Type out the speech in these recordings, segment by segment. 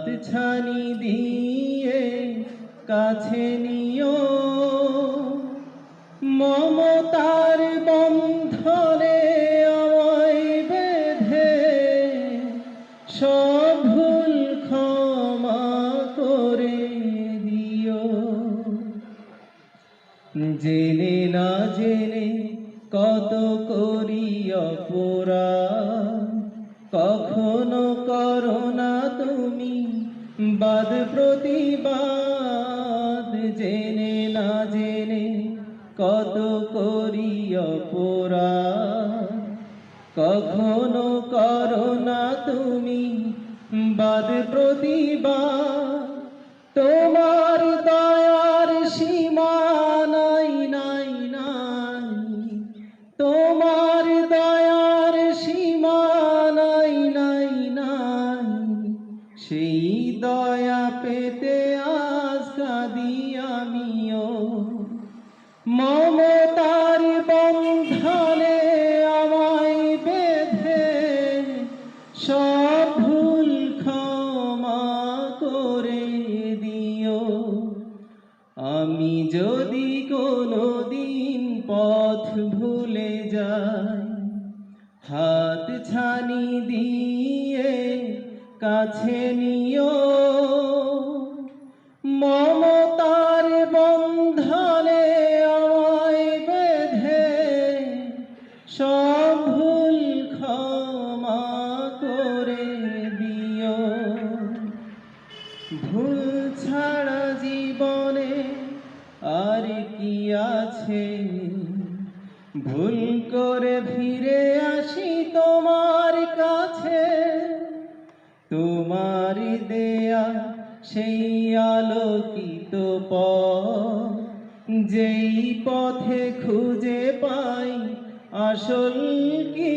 হাত ছানি দিয়ে কাছে নিও। মমতার বন্ধনে আমায় বেঁধে সব ভুল ক্ষমা করে দিও। জেনে না জেনে কত করি অপরা কখনো বাদ প্রতিবাদ, জেনে না জেনে কত করি অপরা কখনো করো না তুমি বাদ প্রতিবাদ, তোমার দয়ার সীমা নাই নাই। নাই তোমার দয়ার সীমা নাই নাই নাই। সেই দয়া পেতে আজ কাঁদি আমিও। মমতার বন্ধনে আমায় বেঁধে সব ভুল ক্ষমা করে দিও। আমি যদি কোনো দিন পথ ভুলে যাই, হাত ছানি দিয়ে কাছে নিও। মমতার বন্ধনে আমায় বেঁধে, সব ভুল ক্ষমা করে দিও। ভুল ছাড়া জীবনে আর কি আছে? ভুল করে ফিরে আসি তোমার কাছে। তোমার দেয়া সেই আলোকিত পথ যেই পথে খুঁজে পাই আসল কি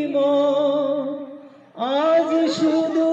আজ শুধু